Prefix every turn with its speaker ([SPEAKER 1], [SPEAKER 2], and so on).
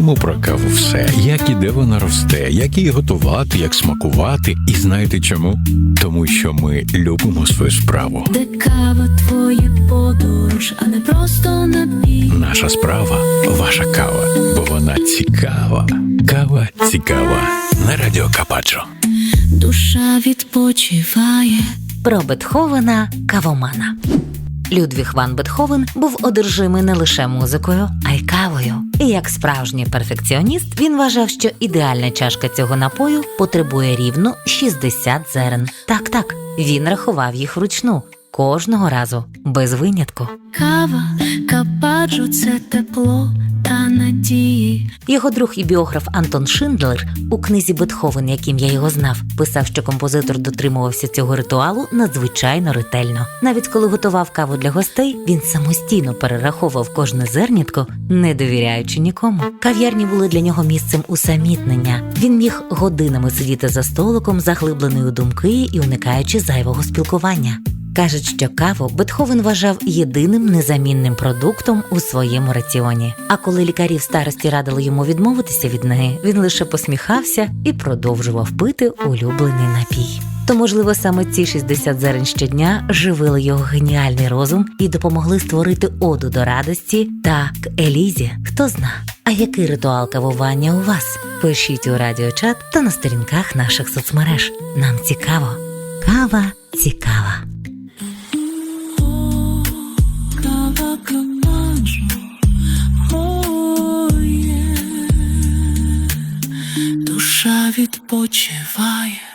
[SPEAKER 1] знаємо про каву все, як і де вона росте, як її готувати, як смакувати. І знаєте чому? Тому що ми любимо свою справу.
[SPEAKER 2] Де кава твоя подорож, а не просто напій.
[SPEAKER 1] Наша справа ваша кава, бо вона цікава. Кава цікава на радіо Кападжо.
[SPEAKER 2] Душа відпочиває.
[SPEAKER 3] Про Бетховена кавомана. Людвіг Ван Бетховен був одержимий не лише музикою, а й кавою. І як справжній перфекціоніст, він вважав, що ідеальна чашка цього напою потребує рівно 60 зерен. Так, так, він рахував їх вручну кожного разу, без винятку.
[SPEAKER 2] Кава, кападжу, це тепло надії.
[SPEAKER 3] Його друг і біограф Антон Шиндлер у книзі Бетховен, яким я його знав, писав, що композитор дотримувався цього ритуалу надзвичайно ретельно. Навіть коли готував каву для гостей, він самостійно перераховував кожне зернятко, не довіряючи нікому. Кав'ярні були для нього місцем усамітнення. Він міг годинами сидіти за столиком, заглиблений у думки і уникаючи зайвого спілкування. Кажуть, що каву Бетховен вважав єдиним незамінним продуктом у своєму раціоні. А коли лікарі в старості радили йому відмовитися від неї, він лише посміхався і продовжував пити улюблений напій. То, можливо, саме ці 60 зерен щодня живили його геніальний розум і допомогли створити оду до радості та к Елізі. Хто зна, а який ритуал кавування у вас? Пишіть у радіочат та на сторінках наших соцмереж. Нам цікаво. Кава цікава.
[SPEAKER 2] Душа відпочиває.